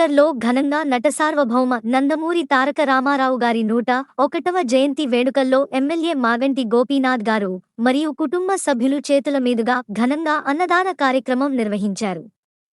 ఫిలింనగర్లో ఘనంగా నటసార్వభౌమ నందమూరి తారక రామారావు గారి నూట ఒకటవ జయంతి వేడుకల్లో ఎమ్మెల్యే మాగంటి గోపీనాథ్ గారు మరియు కుటుంబ సభ్యులు చేతుల మీదుగా ఘనంగా అన్నదాన కార్యక్రమం నిర్వహించారు.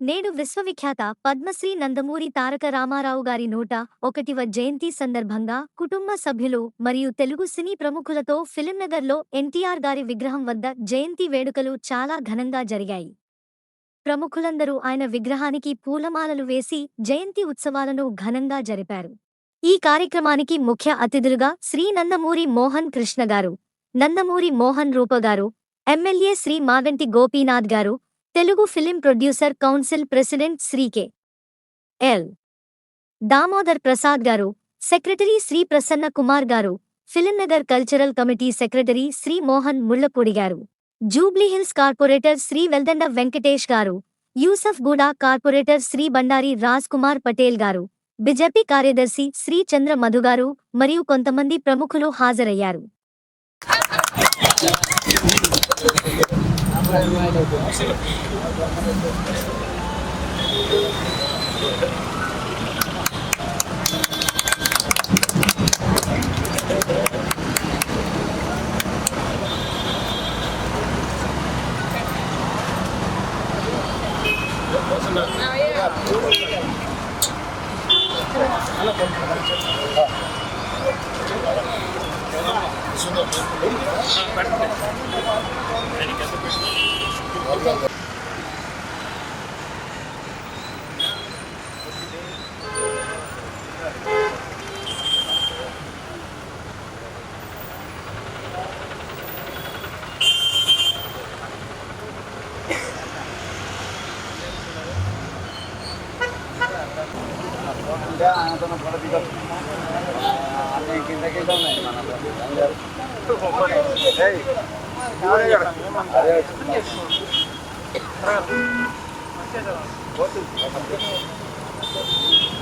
నేడు విశ్వవిఖ్యాత పద్మశ్రీ నందమూరి తారక రామారావు గారి నూట ఒకటివ జయంతి సందర్భంగా కుటుంబ సభ్యులు మరియు తెలుగు సినీ ప్రముఖులతో ఫిలింనగర్లో ఎన్టీఆర్ గారి విగ్రహం వద్ద జయంతి వేడుకలు చాలా ఘనంగా జరిగాయి. ప్రముఖులందరూ ఆయన విగ్రహానికి పూలమాలలు వేసి జయంతి ఉత్సవాలను ఘనంగా జరిపారు. ఈ కార్యక్రమానికి ముఖ్య అతిథులుగా శ్రీ నందమూరి మోహన్ కృష్ణ గారు నందమూరి మోహన్ రూప గారు MLA Shri Maganti Gopinath garu Telugu film producer council president Shri K. L. Damodar Prasad garu secretary Shri Prasanna Kumar garu Film Nagar cultural committee secretary Shri Mohan Mullapudi garu. Jubilee Hills corporator Shri Veldanda Venkatesh garu Yousufguda corporator Shri Bandari Raj Kumar Patel garu BJP కార్యదర్శి శ్రీ చంద్ర మధు గారు మరియు కొంతమంది ప్రముఖులు హాజరయ్యారు. Hey, దిగొచ్చు అన్నీ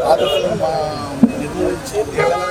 బాధితులను మా నిర్మూలించి పేదలను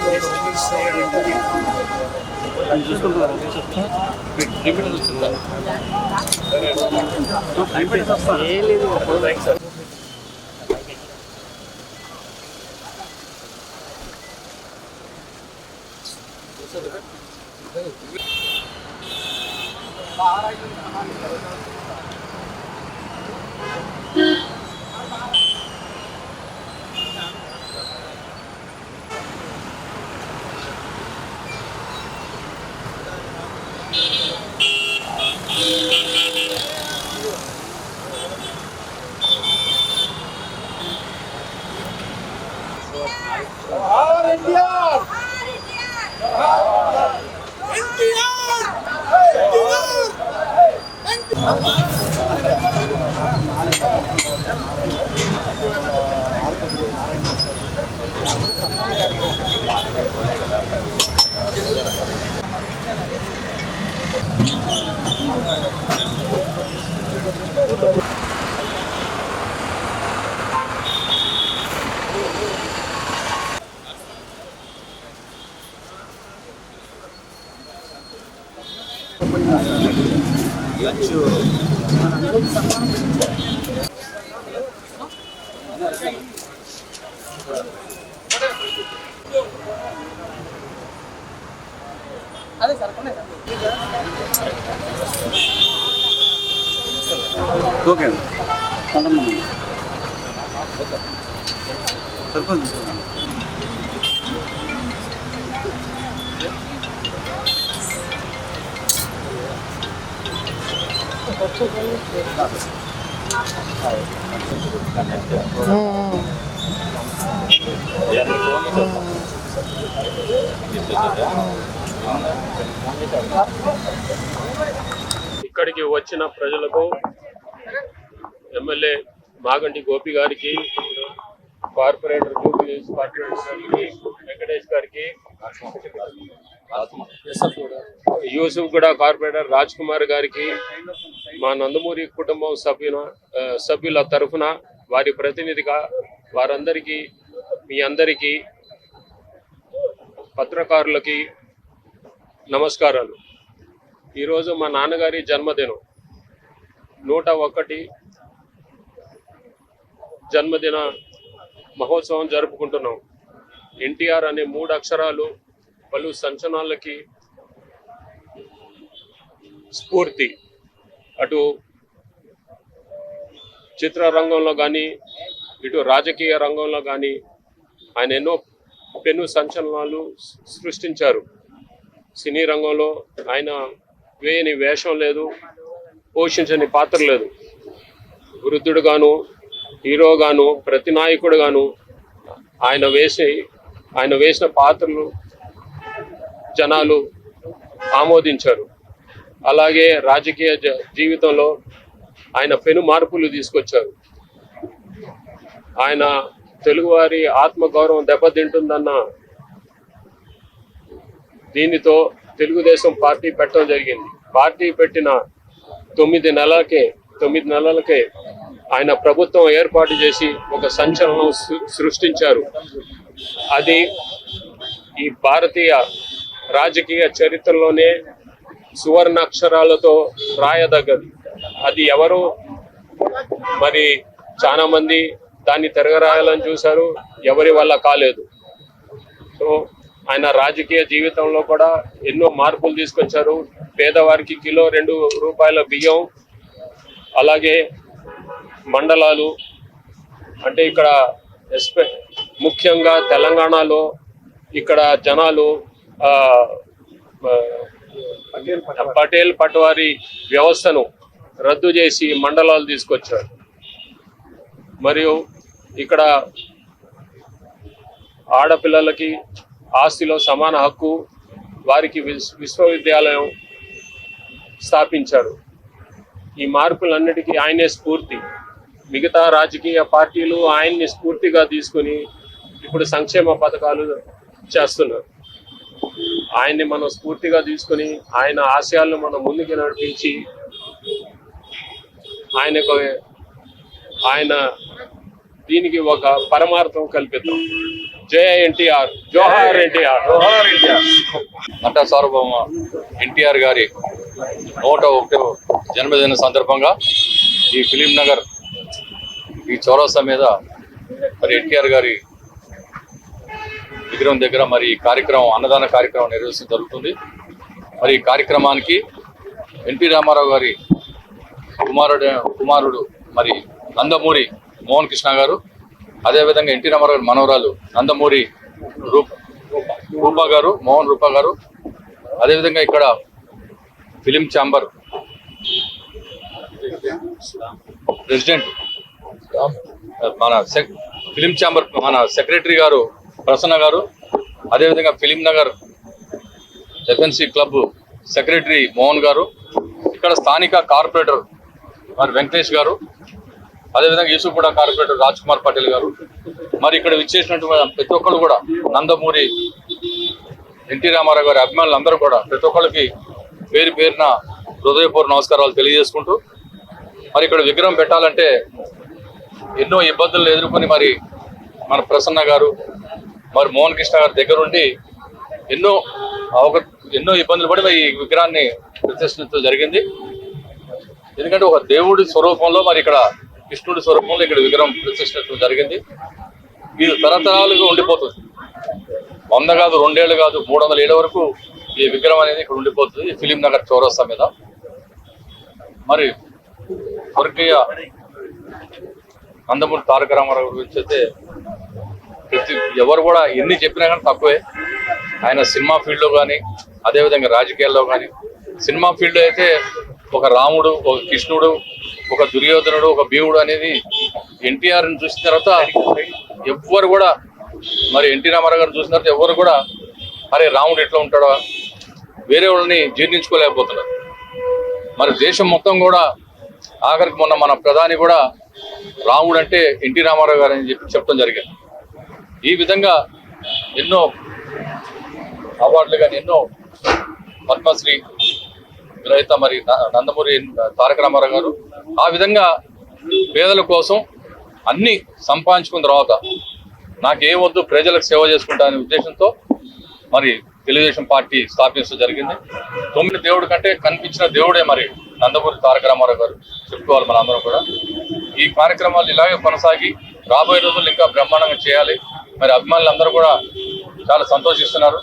రిలీజ్ చేయడానికి ఓకే అండి కొంతమంది సరిపోతుంది ఇక్కడికి వచ్చిన ప్రజలకు ఎమ్మెల్యే మాగంటి గోపి గారికి కార్పొరేటర్ గోపి గారికి వెంకటేష్ గారికి యూసుఫ్ కూడా కార్పొరేటర్ రాజ్ కుమార్ గారికి మా నందమూరి కుటుంబం సభ్యుల సభ్యుల తరఫున వారి ప్రతినిధిగా వారందరికీ మీ అందరికీ పత్రకారులకి నమస్కారాలు. ఈరోజు మా నాన్నగారి జన్మదినం. నూట ఒకటి జన్మదిన మహోత్సవం జరుపుకుంటున్నాం. ఎన్టీఆర్ అనే మూడు అక్షరాలు పలు సంచలనాలకి స్ఫూర్తి. అటు చిత్రరంగంలో కానీ ఇటు రాజకీయ రంగంలో కానీ ఆయన ఎన్నో పెను సంచలనాలు సృష్టించారు. సినీ రంగంలో ఆయన వేయని వేషం లేదు పోషించని పాత్ర లేదు. వృద్ధుడుగాను హీరోగాను ప్రతి నాయకుడుగాను ఆయన వేసి ఆయన వేసిన పాత్రలు జనాలు ఆమోదించారు. అలాగే రాజకీయ జ- జీవితంలో ఆయన పెను మార్పులు తీసుకొచ్చారు. ఆయన తెలుగువారి ఆత్మగౌరవం దెబ్బతింటుందన్న దీనితో తెలుగుదేశం పార్టీ పెట్టడం జరిగింది. పార్టీ పెట్టిన తొమ్మిది నెలలకే తొమ్మిది నెలలకే ఆయన ప్రభుత్వం ఏర్పాటు చేసి ఒక సంచలనం సృష్టించారు. అది ఈ భారతీయ రాజకీయ చరిత్రలోనే సువర్ణ అక్షరాలతో రాయదగ్గది. అది ఎవరు? మరి చాలా మంది దాన్ని తిరగరాయాలని చూశారు ఎవరి వల్ల కాలేదు. సో ఆయన రాజకీయ జీవితంలో కూడా ఎన్నో మార్పులు తీసుకొచ్చారు. పేదవారికి కిలో రెండు రూపాయల బియ్యం అలాగే మండలాలు అంటే ఇక్కడ ఎస్పె ముఖ్యంగా తెలంగాణలో ఇక్కడ జనాలు పటేల్ పట్వారి వ్యవస్థను రద్దు చేసి మండలాలు తీసుకొచ్చారు. మరియు ఇక్కడ ఆడపిల్లలకి ఆస్తిలో సమాన హక్కు వారికి విశ్వవిద్యాలయం స్థాపించారు. ఈ మార్పులన్నిటికీ ఆయనే స్ఫూర్తి. మిగతా రాజకీయ పార్టీలు ఆయన్ని స్ఫూర్తిగా తీసుకుని ఇప్పుడు సంక్షేమ పథకాలు చేస్తున్నారు. ఆయన్ని మనం స్ఫూర్తిగా తీసుకుని ఆయన ఆశయాలను మనం ముందుకు నడిపించి ఆయనకు ఆయన దీనికి ఒక పరమార్థం కల్పిద్దాం. జయ ఎన్టీఆర్. జోహార్ ఎన్టీఆర్. నట సార్వభౌమ ఎన్టీఆర్ గారి నూట ఒకటో జన్మదిన సందర్భంగా ఈ ఫిలిం నగర్ ఈ చౌరస్తా మీద మరి ఎన్టీఆర్ గారి విగ్రహం దగ్గర మరి కార్యక్రమం అన్నదాన కార్యక్రమం నిర్వహించడం జరుగుతుంది. మరి ఈ కార్యక్రమానికి ఎన్టీ రామారావు గారి కుమారుడు కుమారుడు మరి నందమూరి మోహన్ కృష్ణ గారు అదేవిధంగా ఎన్టీ రామారావు గారి మనవరాలు నందమూరి రూప్ రూపా గారు మోహన్ రూపా గారు అదేవిధంగా ఇక్కడ ఫిలిం ఛాంబర్ ప్రెసిడెంట్ మన సెక్ ఫిలిం ఛాంబర్ మన సెక్రటరీ గారు ప్రసన్న గారు అదేవిధంగా Film Nagar FNC club secretary Mohan garu ఇక్కడ స్థానిక కార్పొరేటర్ మరి వెంకటేష్ గారు అదేవిధంగా యూసుఫ్గూడ కార్పొరేటర్ రాజ్ కుమార్ పటేల్ గారు. మరి ఇక్కడ విచ్చేసినటువంటి ప్రతి ఒక్కరు కూడా నందమూరి ఎన్టీ రామారావు గారి అభిమానులు అందరూ కూడా ప్రతి ఒక్కరికి పేరు పేరున హృదయపూర్వ నమస్కారాలు తెలియజేసుకుంటూ మరి ఇక్కడ విగ్రహం పెట్టాలంటే ఎన్నో ఇబ్బందులు ఎదుర్కొని మరి మన ప్రసన్న గారు మరి మోహన్ కృష్ణ గారి దగ్గరుండి ఎన్నో అవక ఎన్నో ఇబ్బందులు పడి మరి ఈ విగ్రహాన్ని ప్రతిష్ఠించడం జరిగింది. ఎందుకంటే ఒక దేవుడి స్వరూపంలో మరి ఇక్కడ కృష్ణుడి స్వరూపంలో ఇక్కడ విగ్రహం ప్రతిష్ఠించడం జరిగింది. ఇది తరతరాలుగా ఉండిపోతుంది. వంద కాదు రెండేళ్ళు కాదు మూడు వందల ఏళ్ళ వరకు ఈ విగ్రహం అనేది ఇక్కడ ఉండిపోతుంది. ఈ ఫిలిం నగర్ చౌరస్తా మీద. మరి స్వర్గీయ నందమూరి తారక రామారావు గురించి అయితే ప్రతి ఎవరు కూడా ఎన్ని చెప్పినా కానీ తక్కువే. ఆయన సినిమా ఫీల్డ్లో కానీ అదేవిధంగా రాజకీయాల్లో కానీ సినిమా ఫీల్డ్ అయితే ఒక రాముడు ఒక కృష్ణుడు ఒక దుర్యోధనుడు ఒక భీముడు అనేది ఎన్టీఆర్ని చూసిన తర్వాత ఎవ్వరు కూడా మరి ఎన్టీ రామారావు గారిని చూసిన తర్వాత ఎవ్వరు కూడా అరే రాముడు ఎట్లా ఉంటాడో వేరే వాళ్ళని జీర్ణించుకోలేకపోతున్నారు. మరి దేశం మొత్తం కూడా ఆఖరికి మొన్న మన ప్రధాని కూడా రాముడు అంటే ఎన్టీ రామారావు గారు అని చెప్పి చెప్పడం జరిగింది. ఈ విధంగా ఎన్నో అవార్డులు కానీ ఎన్నో పద్మశ్రీ గ్రహీత మరి న- నందమూరి తారక రామారావు గారు ఆ విధంగా పేదల కోసం అన్నీ సంపాదించుకున్న తర్వాత నాకేం వద్దు ప్రజలకు సేవ చేసుకుంటా అనే ఉద్దేశంతో మరి తెలుగుదేశం పార్టీ స్థాపించడం జరిగింది. తొమ్మిది దేవుడు కంటే కనిపించిన దేవుడే మరి నందమూరి తారక రామారావు గారు చెప్పుకోవాలి మనందరం కూడా. ఈ కార్యక్రమాలు ఇలాగే కొనసాగి రాబోయే రోజులు ఇంకా బ్రహ్మాండంగా చేయాలి. మరి అభిమానులు అందరూ కూడా చాలా సంతోషిస్తున్నారు.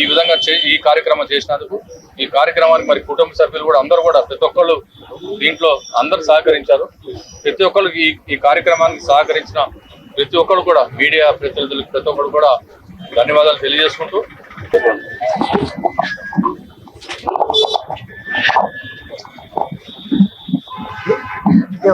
ఈ విధంగా చే ఈ కార్యక్రమం చేసినందుకు ఈ కార్యక్రమానికి మరి కుటుంబ సభ్యులు కూడా అందరూ కూడా ప్రతి ఒక్కళ్ళు దీంట్లో అందరూ సహకరించారు. ప్రతి ఒక్కళ్ళు ఈ ఈ కార్యక్రమానికి సహకరించిన ప్రతి ఒక్కరు కూడా మీడియా ప్రతినిధులకు ప్రతి ఒక్కరు కూడా ధన్యవాదాలు తెలియజేసుకుంటూ అన్నయ్య, కొంచెం లేకుండా. అరే, జ్యోతి మారం లేదు. అందరికీ నా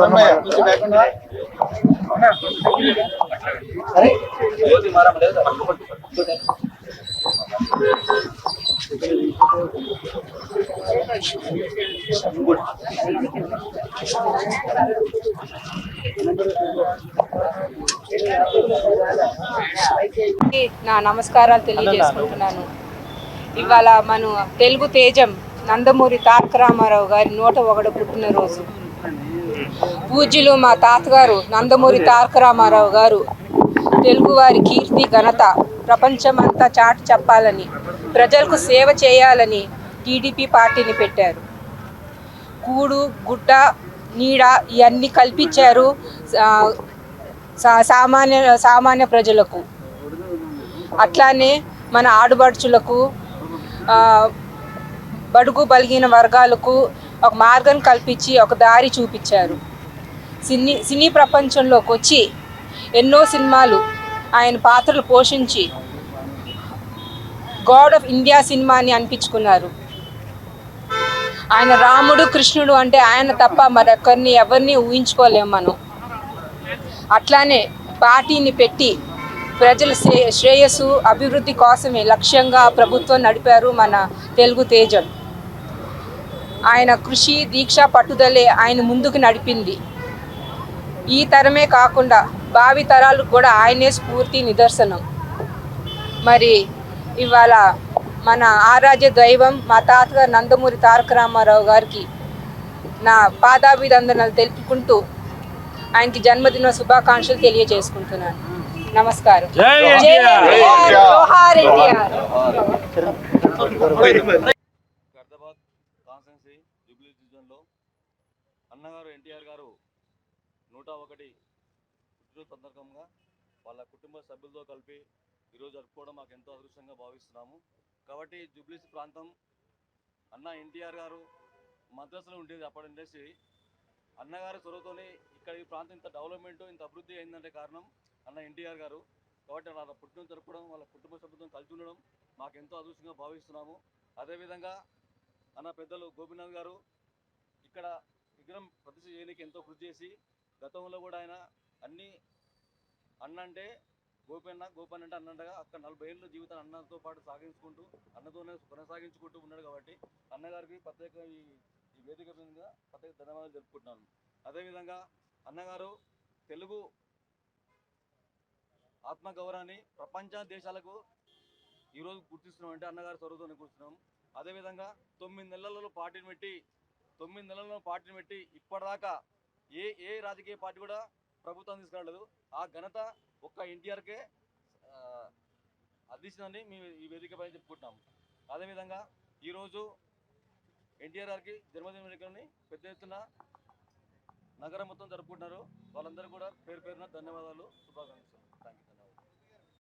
నమస్కారాలు తెలియజేసుకుంటున్నాను. ఇవాళ మన తెలుగు తేజం నందమూరి తారక రామారావు గారి నూట ఒకటి పుట్టినరోజు. పూజ్యులు మా తాతగారు నందమూరి తారక రామారావు గారు. తెలుగువారి కీర్తి ఘనత ప్రపంచమంతా చాటు చెప్పాలని ప్రజలకు సేవ చేయాలని టీడీపీ పార్టీని పెట్టారు. కూడు గుడ్డ నీడ ఇవన్నీ కల్పించారు సా- సామాన్య సామాన్య ప్రజలకు. అట్లానే మన ఆడుబడుచులకు బడుగు బలిగిన వర్గాలకు ఒక మార్గం కల్పించి ఒక దారి చూపించారు. సినీ సినీ ప్రపంచంలోకి వచ్చి ఎన్నో సినిమాలు ఆయన పాత్రలు పోషించి గాడ్ ఆఫ్ ఇండియా సినిమాని అనిపించుకున్నారు. ఆయన రాముడు కృష్ణుడు అంటే ఆయన తప్ప మరొకరిని ఎవరిని ఊహించుకోలేము మనం. అట్లానే పార్టీని పెట్టి ప్రజల శ్రే- శ్రేయస్సు అభివృద్ధి కోసమే లక్ష్యంగా ప్రభుత్వం నడిపారు మన తెలుగు తేజం. ఆయన కృషి దీక్ష పట్టుదలే ఆయన ముందుకు నడిపింది. ఈ తరమే కాకుండా భావి తరాలకు కూడా ఆయనే స్ఫూర్తి నిదర్శనం మరి ఇవాళ మన ఆరాధ్య దైవం మా తాతగారు నందమూరి తారక రామారావు గారికి నా పాదాభివందనలు తెలుపుకుంటూ ఆయనకి జన్మదిన శుభాకాంక్షలు తెలియజేసుకుంటున్నాను నమస్కారం అన్నగారు ఎన్టీఆర్ గారు నూట ఒకటి పుట్టినరోజు సందర్భంగా వాళ్ళ కుటుంబ సభ్యులతో కలిపి ఈరోజు జరుపుకోవడం మాకు ఎంతో అదృష్టంగా భావిస్తున్నాము. కాబట్టి జుబ్లీస్ ప్రాంతం అన్న ఎన్టీఆర్ గారు మద్రాసులో ఉండేది అప్పటి ఉండేసి అన్నగారి చొరవతోనే ఇక్కడ ఈ ప్రాంతం ఇంత డెవలప్మెంట్ ఇంత అభివృద్ధి అయిందంటే కారణం అన్న ఎన్టీఆర్ గారు. కాబట్టి వాళ్ళ పుట్టిన జరుపుకోవడం వాళ్ళ కుటుంబ సభ్యులతో కలిసి ఉండడం మాకు ఎంతో అదృష్టంగా భావిస్తున్నాము. అదేవిధంగా అన్న పెద్దలు గోపీనాథ్ గారు ఇక్కడ విగ్రహం ప్రతిష్ట చేయడానికి ఎంతో కృషి చేసి గతంలో కూడా ఆయన అన్ని అన్న అంటే గోపన్న గోపన్ అంటే అన్నంటగా అక్కడ నలభై ఏళ్ళ జీవితాన్ని అన్నతో పాటు సాగించుకుంటూ అన్నతోనే కొనసాగించుకుంటూ ఉన్నాడు కాబట్టి అన్నగారికి ప్రత్యేక ఈ ఈ వేదిక మీద ప్రత్యేక ధన్యవాదాలు జరుపుకుంటున్నాను అదేవిధంగా అన్నగారు తెలుగు ఆత్మగౌరవాన్ని ప్రపంచ దేశాలకు ఈరోజు గుర్తిస్తున్నాం అంటే అన్నగారి చొరవతోనే గుర్తున్నాం అదేవిధంగా తొమ్మిది నెలలలో పార్టీని పెట్టి తొమ్మిది నెలల్లో పార్టీని పెట్టి ఇప్పటిదాకా ఏ ఏ రాజకీయ పార్టీ కూడా ప్రభుత్వం తీసుకురాలేదు. ఆ ఘనత ఒక్క ఎన్టీఆర్కే అందించిందని మేము ఈ వేదికపై చెప్పుకుంటున్నాం. అదేవిధంగా ఈరోజు ఎన్టీఆర్ గారికి జన్మదిన వేడుకలని పెద్ద ఎత్తున నగరం మొత్తం జరుపుకుంటున్నారు. వాళ్ళందరూ కూడా పేరు పేరున ధన్యవాదాలు శుభాకాంక్షలు.